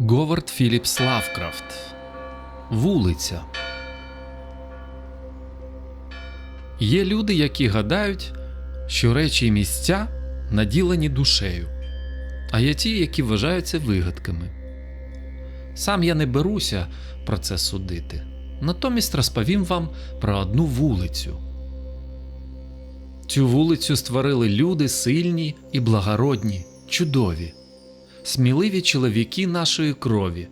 Говард Філіпс Лавкрафт Вулиця. Є люди, які гадають, що речі і місця наділені душею, а є ті, які вважаються вигадками. Сам я не беруся про це судити, натомість розповім вам про одну вулицю. Цю вулицю створили люди сильні і благородні, чудові, сміливі чоловіки нашої крові,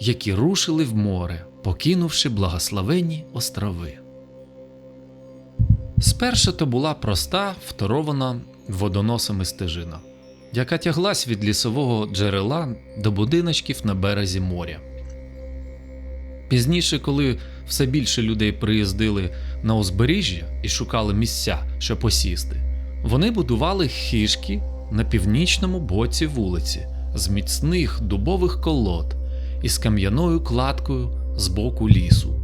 які рушили в море, покинувши благословенні острови. Спершу то була проста, вторована водоносами стежина, яка тяглась від лісового джерела до будиночків на березі моря. Пізніше, коли все більше людей приїздили на узбережжя і шукали місця, щоб посісти, вони будували хижки на північному боці вулиці з міцних дубових колод і з кам'яною кладкою з боку лісу.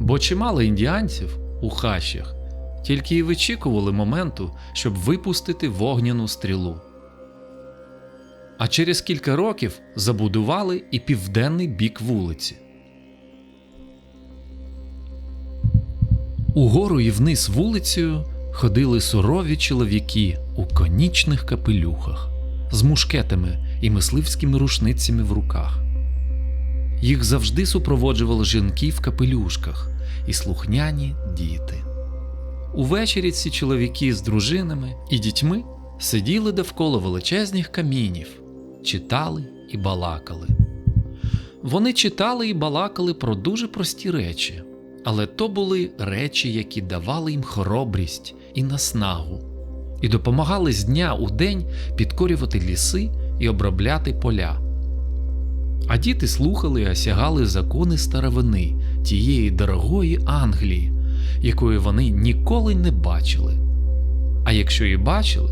Бо чимало індіанців у хащах тільки й вичікували моменту, щоб випустити вогняну стрілу. А через кілька років забудували і південний бік вулиці. Угору і вниз вулицею ходили сурові чоловіки у конічних капелюхах з мушкетами і мисливськими рушницями в руках. Їх завжди супроводжували жінки в капелюшках і слухняні діти. Увечері ці чоловіки з дружинами і дітьми сиділи довкола величезних камінів, читали і балакали. Вони читали і балакали про дуже прості речі, але то були речі, які давали їм хоробрість і наснагу, і допомагали з дня у день підкорювати ліси і обробляти поля. А діти слухали і осягали закони старовини тієї дорогої Англії, якої вони ніколи не бачили. А якщо і бачили,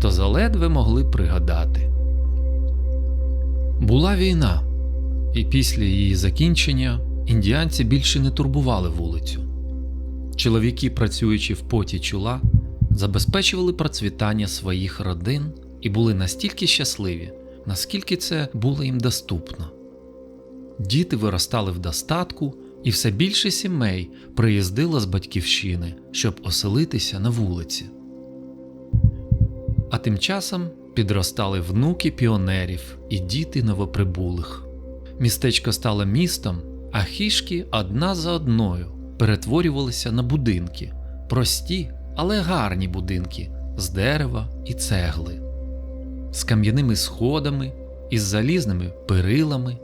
то заледве могли пригадати. Була війна, і після її закінчення індіанці більше не турбували вулицю. Чоловіки, працюючи в поті чола, забезпечували процвітання своїх родин і були настільки щасливі, наскільки це було їм доступно. Діти виростали в достатку, і все більше сімей приїздило з батьківщини, щоб оселитися на вулиці. А тим часом підростали внуки піонерів і діти новоприбулих. Містечко стало містом, а хішки одна за одною перетворювалися на будинки, прості, але гарні будинки з дерева і цегли, з кам'яними сходами, із залізними перилами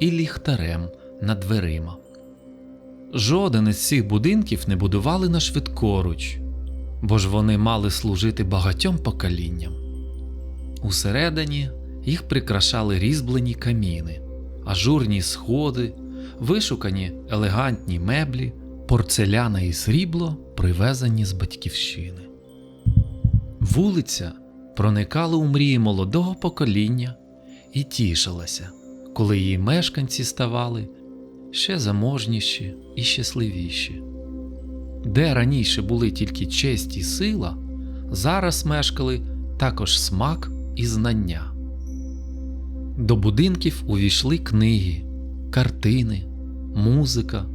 і ліхтарем над дверима. Жоден із цих будинків не будували на швидкоруч, бо ж вони мали служити багатьом поколінням. Усередині їх прикрашали різьблені каміни, ажурні сходи, вишукані елегантні меблі, порцеляна і срібло, привезені з батьківщини. Вулиця проникала у мрії молодого покоління і тішилася, коли її мешканці ставали ще заможніші і щасливіші. Де раніше були тільки честь і сила, зараз мешкали також смак і знання. До будинків увійшли книги, картини, музика.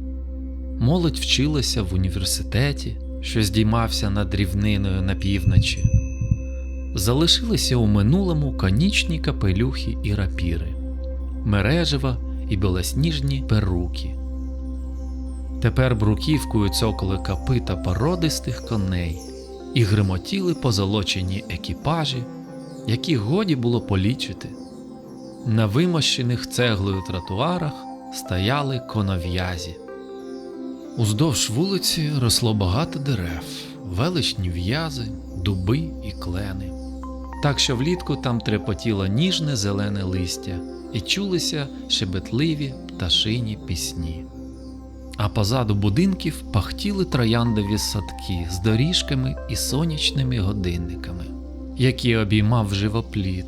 Молодь вчилася в університеті, що здіймався над рівниною на півночі. Залишилися у минулому конічні капелюхи і рапіри, мережева і білосніжні перуки. Тепер бруківкою цокали копита породистих коней і гримотіли позолочені екіпажі, які годі було полічити. На вимощених цеглою тротуарах стояли конов'язі. Уздовж вулиці росло багато дерев, величні в'язи, дуби і клени. Так що влітку там трепотіло ніжне зелене листя і чулися шебетливі пташині пісні. А позаду будинків пахтіли трояндові садки з доріжками і сонячними годинниками, які обіймав живопліт.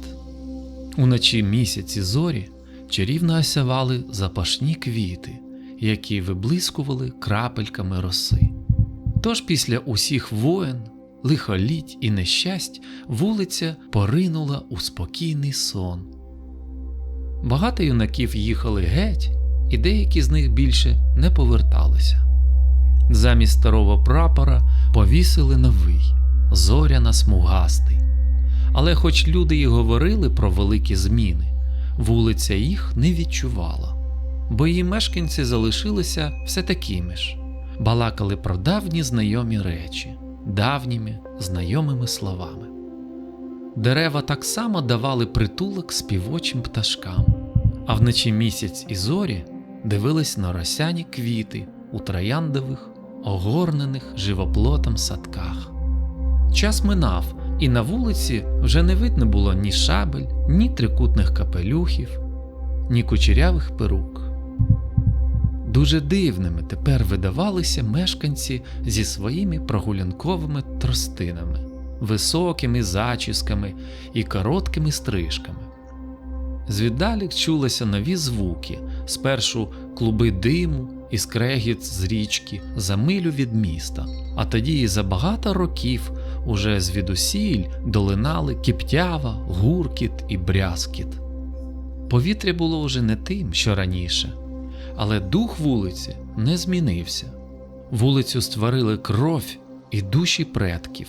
Уночі місяці зорі чарівно осявали запашні квіти, які виблискували крапельками роси. Тож після усіх воєн, лихоліть і нещасть вулиця поринула у спокійний сон. Багато юнаків їхали геть, і деякі з них більше не поверталися. Замість старого прапора повісили новий, зоряна смугастий. Але хоч люди й говорили про великі зміни, вулиця їх не відчувала, бо її мешканці залишилися все такими ж, балакали про давні знайомі речі, давніми знайомими словами. Дерева так само давали притулок співочим пташкам, а вночі місяць і зорі дивились на росяні квіти у трояндових, огорнених живоплотом садках. Час минав, і на вулиці вже не видно було ні шабель, ні трикутних капелюхів, ні кучерявих перук. Дуже дивними тепер видавалися мешканці зі своїми прогулянковими тростинами, високими зачісками і короткими стрижками. Звіддалік чулися нові звуки, спершу клуби диму і скрегіт з річки за милю від міста, а тоді і за багато років уже звідусіль долинали кіптява, гуркіт і брязкіт. Повітря було уже не тим, що раніше, але дух вулиці не змінився. Вулицю створили кров і душі предків.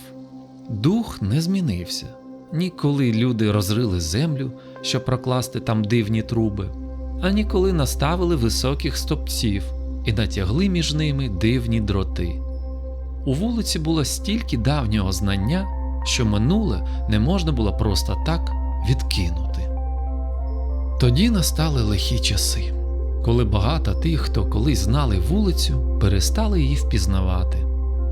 Дух не змінився. Ніколи люди розрили землю, щоб прокласти там дивні труби, а ніколи наставили високих стопців і натягли між ними дивні дроти. У вулиці було стільки давнього знання, що минуле не можна було просто так відкинути. Тоді настали лихі часи, коли багато тих, хто колись знали вулицю, перестали її впізнавати,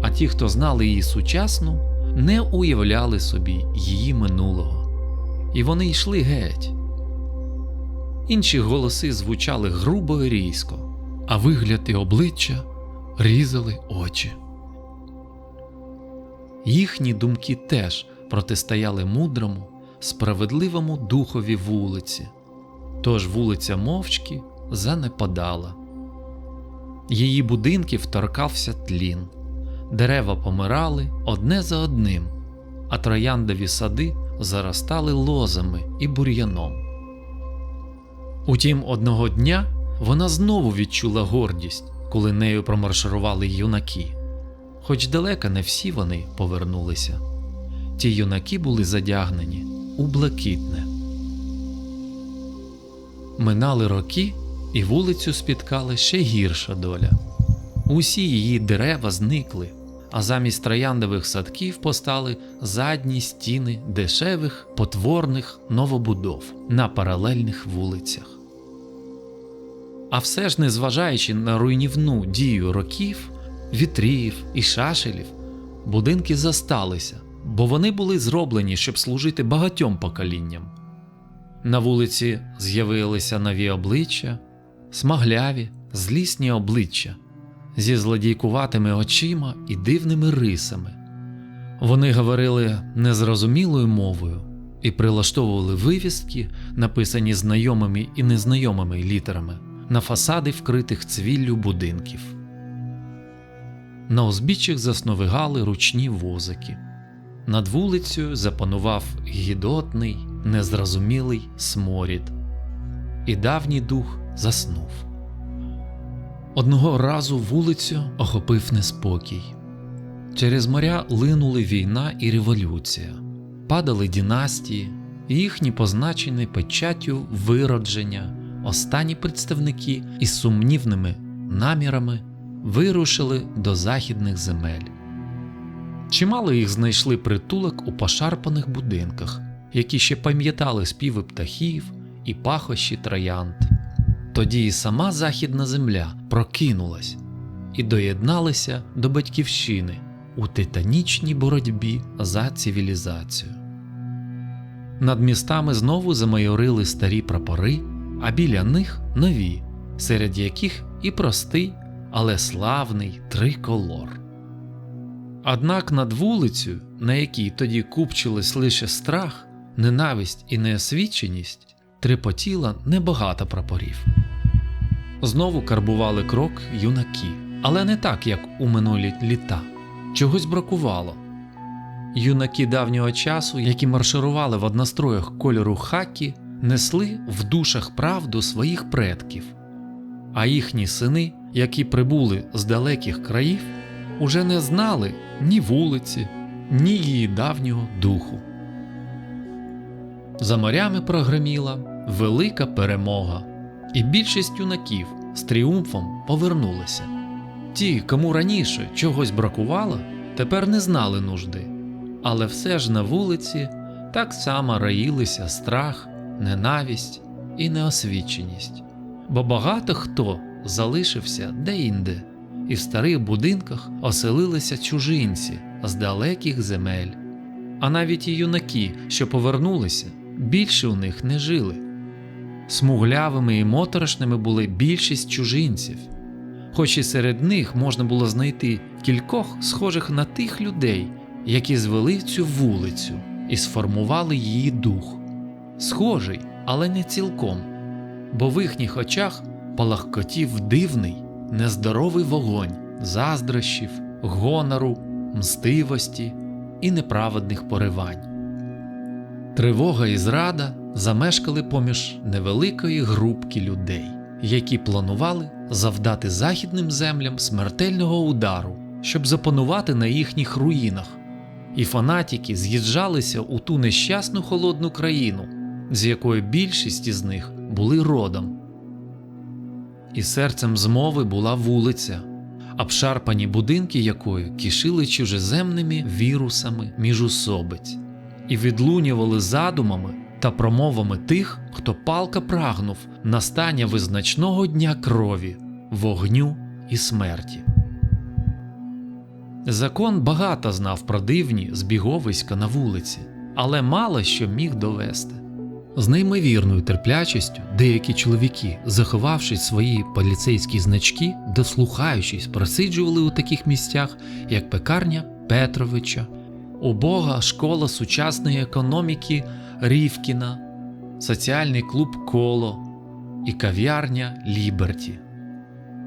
а ті, хто знали її сучасну, не уявляли собі її минулого, і вони йшли геть. Інші голоси звучали грубо і різко, а вигляд і обличчя різали очі. Їхні думки теж протистояли мудрому, справедливому духові вулиці, тож вулиця мовчки занепадала. Її будинків торкався тлін, дерева помирали одне за одним, а трояндові сади заростали лозами і бур'яном. Утім, одного дня вона знову відчула гордість, коли нею промарширували юнаки. Хоч далеко не всі вони повернулися. Ті юнаки були задягнені у блакитне. Минали роки, і вулицю спіткала ще гірша доля. Усі її дерева зникли, а замість трояндових садків постали задні стіни дешевих потворних новобудов на паралельних вулицях. А все ж, незважаючи на руйнівну дію років, вітрів і шашелів, будинки засталися, бо вони були зроблені, щоб служити багатьом поколінням. На вулиці з'явилися нові обличчя, смагляві, злісні обличчя зі злодійкуватими очима і дивними рисами. Вони говорили незрозумілою мовою і прилаштовували вивістки, написані знайомими і незнайомими літерами, на фасади вкритих цвіллю будинків. На узбіччях засновигали ручні возики. Над вулицею запанував гідотний, незрозумілий сморід, і давній дух заснув. Одного разу вулицю охопив неспокій. Через моря линули війна і революція, падали династії, і їхні позначені печаттю виродження, останні представники із сумнівними намірами вирушили до західних земель. Чимало їх знайшли притулок у пошарпаних будинках, які ще пам'ятали співи птахів і пахощі троянд. Тоді і сама західна земля прокинулась і доєдналася до батьківщини у титанічній боротьбі за цивілізацію. Над містами знову замайорили старі прапори, а біля них нові, серед яких і простий, але славний триколор. Однак над вулицею, на якій тоді купчились лише страх, ненависть і неосвіченість, трепотіло небагато прапорів. Знову карбували крок юнаки, але не так, як у минулі літа. Чогось бракувало. Юнаки давнього часу, які марширували в одностроях кольору хакі, несли в душах правду своїх предків, а їхні сини, які прибули з далеких країв, уже не знали ні вулиці, ні її давнього духу. За морями прогреміла велика перемога, і більшість юнаків з тріумфом повернулися. Ті, кому раніше чогось бракувало, тепер не знали нужди, але все ж на вулиці так само раїлися страх, ненависть і неосвіченість, бо багато хто залишився де-інде, і в старих будинках оселилися чужинці з далеких земель. А навіть і юнаки, що повернулися, більше у них не жили. Смуглявими і моторошними були більшість чужинців, хоч і серед них можна було знайти кількох схожих на тих людей, які звели цю вулицю і сформували її дух. Схожий, але не цілком, бо в їхніх очах палахкотів дивний, нездоровий вогонь заздрощів, гонору, мстивості і неправедних поривань. Тривога і зрада замешкали поміж невеликої групки людей, які планували завдати західним землям смертельного удару, щоб запанувати на їхніх руїнах. І фанатики з'їжджалися у ту нещасну холодну країну, з якої більшість із них були родом. І серцем змови була вулиця, обшарпані будинки якої кишили чужеземними вірусами міжусобиць і відлунювали задумами та промовами тих, хто палка прагнув настання визначного дня крові, вогню і смерті. Закон багато знав про дивні збіговиська на вулиці, але мало що міг довести. З неймовірною терплячістю деякі чоловіки, заховавши свої поліцейські значки, дослухаючись, просиджували у таких місцях, як пекарня Петровича, убога школа сучасної економіки Рівкіна, соціальний клуб Коло і кав'ярня Ліберті.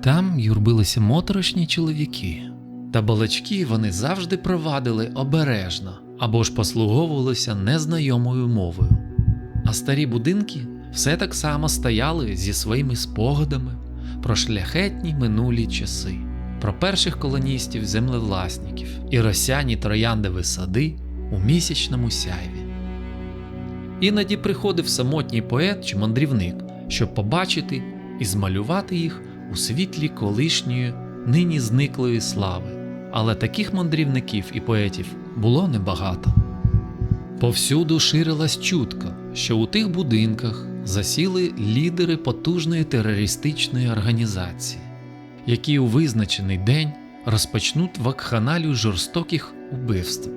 Там юрбилися моторошні чоловіки, та балачки вони завжди провадили обережно або ж послуговувалися незнайомою мовою. А старі будинки все так само стояли зі своїми спогадами про шляхетні минулі часи, про перших колоністів землевласників і росяні трояндові сади у місячному сяйві. Іноді приходив самотній поет чи мандрівник, щоб побачити і змалювати їх у світлі колишньої, нині зниклої слави. Але таких мандрівників і поетів було небагато. Повсюду ширилась чутка, що у тих будинках засіли лідери потужної терористичної організації, які у визначений день розпочнуть вакханалію жорстоких убивств,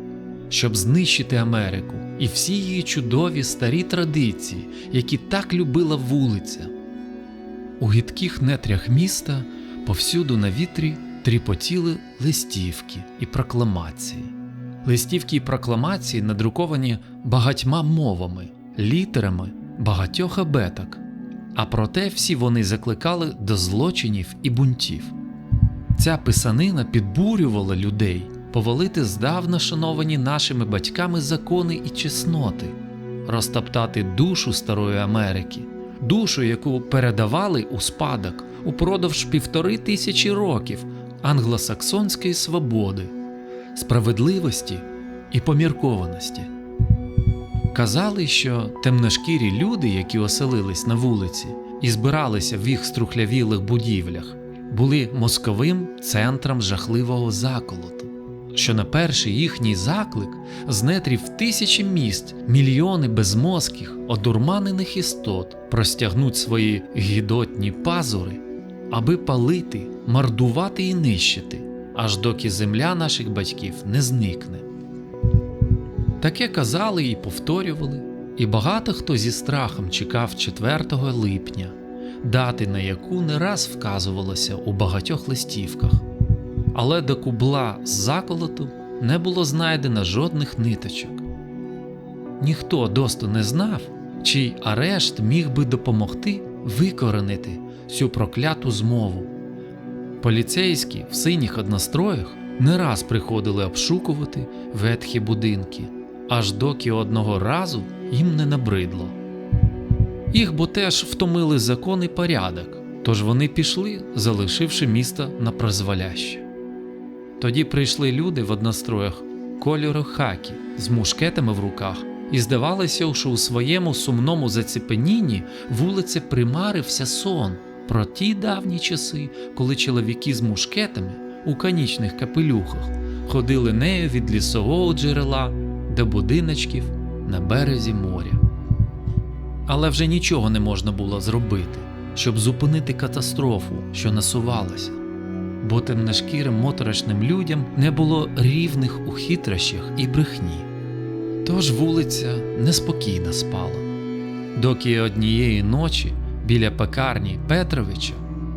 щоб знищити Америку і всі її чудові старі традиції, які так любила вулиця. У гидких нетрях міста повсюду на вітрі тріпотіли листівки і прокламації. Листівки і прокламації надруковані багатьма мовами, літерами багатьох абеток, а проте всі вони закликали до злочинів і бунтів. Ця писанина підбурювала людей повалити здавна шановані нашими батьками закони і чесноти, розтоптати душу старої Америки, душу, яку передавали у спадок упродовж півтори тисячі років англосаксонської свободи справедливості і поміркованості. Казали, що темношкірі люди, які оселились на вулиці і збиралися в їх струхлявілих будівлях, були мозковим центром жахливого заколоту, що на перший їхній заклик з нетрів тисячі міст мільйони безмозких, одурманених істот простягнуть свої гідотні пазури, аби палити, мордувати і нищити аж доки земля наших батьків не зникне. Таке казали і повторювали, і багато хто зі страхом чекав 4 липня, дати на яку не раз вказувалося у багатьох листівках, але до кубла з заколоту не було знайдено жодних ниточок. Ніхто досто не знав, чий арешт міг би допомогти викоренити цю прокляту змову. Поліцейські в синіх одностроях не раз приходили обшукувати ветхі будинки, аж доки одного разу їм не набридло. Їх бо теж втомили закон і порядок, тож вони пішли, залишивши місто на призволяще. Тоді прийшли люди в одностроях кольору хакі з мушкетами в руках, і здавалося, що у своєму сумному заціпенінні вулиця примарився сон про ті давні часи, коли чоловіки з мушкетами у канічних капелюхах ходили нею від лісового джерела до будиночків на березі моря. Але вже нічого не можна було зробити, щоб зупинити катастрофу, що насувалася, бо темношкірим моторошним людям не було рівних у хитрощах і брехні. Тож вулиця неспокійно спала, доки однієї ночі біля пекарні Петровича,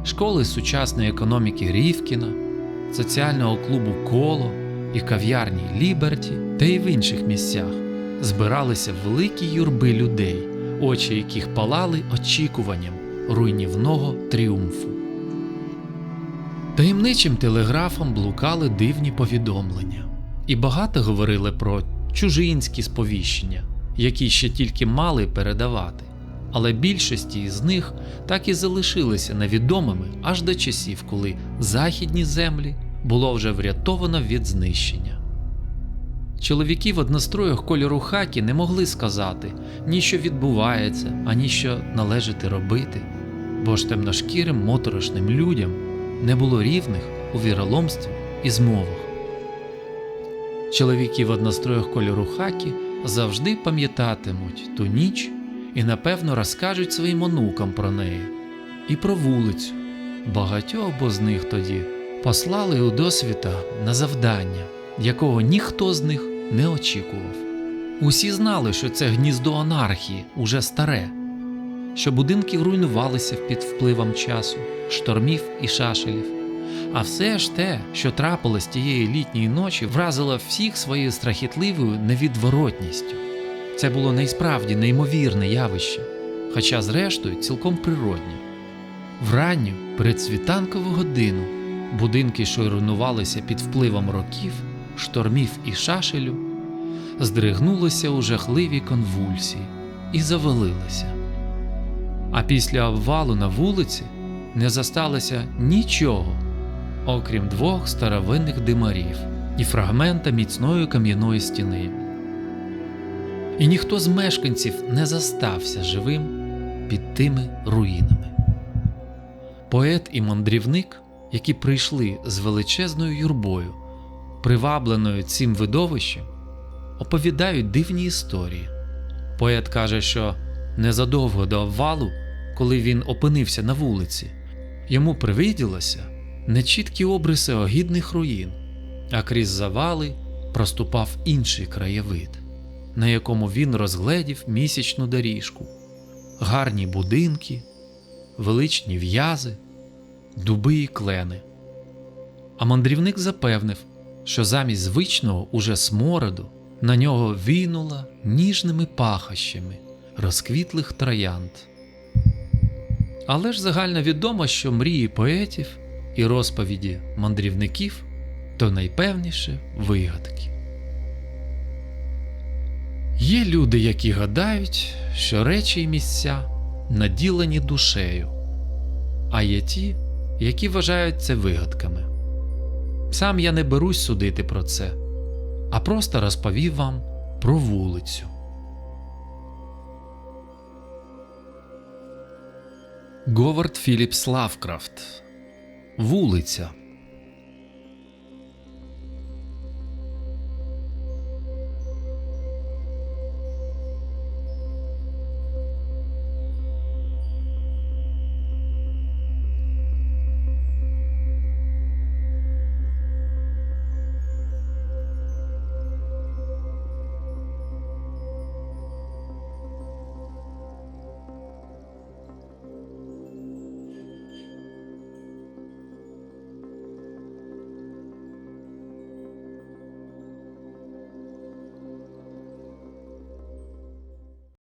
школи сучасної економіки Рівкіна, соціального клубу Коло і кав'ярні Ліберті та й в інших місцях збиралися великі юрби людей, очі яких палали очікуванням руйнівного тріумфу. Таємничим телеграфом блукали дивні повідомлення, і багато говорили про чужинські сповіщення, які ще тільки мали передавати, але більшості із них так і залишилися невідомими аж до часів, коли західні землі було вже врятовано від знищення. Чоловіки в одностроях кольору хакі не могли сказати ні що відбувається, ані що належить робити, бо ж темношкірим моторошним людям не було рівних у віроломстві і змовах. Чоловіки в одностроях кольору хакі завжди пам'ятатимуть ту ніч і напевно розкажуть своїм онукам про неї і про вулицю. Багатьох бо з них тоді послали у досвіта на завдання, якого ніхто з них не очікував. Усі знали, що це гніздо анархії уже старе, що будинки руйнувалися під впливом часу, штормів і шашелів. А все ж те, що трапилось тієї літньої ночі, вразило всіх своєю страхітливою невідворотністю. Це було найсправді неймовірне явище, хоча, зрештою, цілком природнє. Вранню, передсвітанкову годину, будинки, що руйнувалися під впливом років, штормів і шашелю, здригнулися у жахливій конвульсії і завалилися. А після обвалу на вулиці не засталося нічого, окрім двох старовинних димарів і фрагмента міцної кам'яної стіни. І ніхто з мешканців не застався живим під тими руїнами. Поет і мандрівник, які прийшли з величезною юрбою, привабленою цим видовищем, оповідають дивні історії. Поет каже, що незадовго до обвалу, коли він опинився на вулиці, йому привиділося нечіткі обриси огідних руїн, а крізь завали проступав інший краєвид, на якому він розгледів місячну доріжку, гарні будинки, величні в'язи, дуби і клени. А мандрівник запевнив, що замість звичного уже смороду на нього війнула ніжними пахощами розквітлих троянд. Але ж загально відомо, що мрії поетів і розповіді мандрівників то найпевніше вигадки. Є люди, які гадають, що речі і місця наділені душею, а є ті, які вважають це вигадками. Сам я не берусь судити про це, а просто розповів вам про вулицю. Говард Філіпс Лавкрафт. Вулиця